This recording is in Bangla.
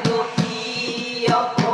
গো কি অপরাধ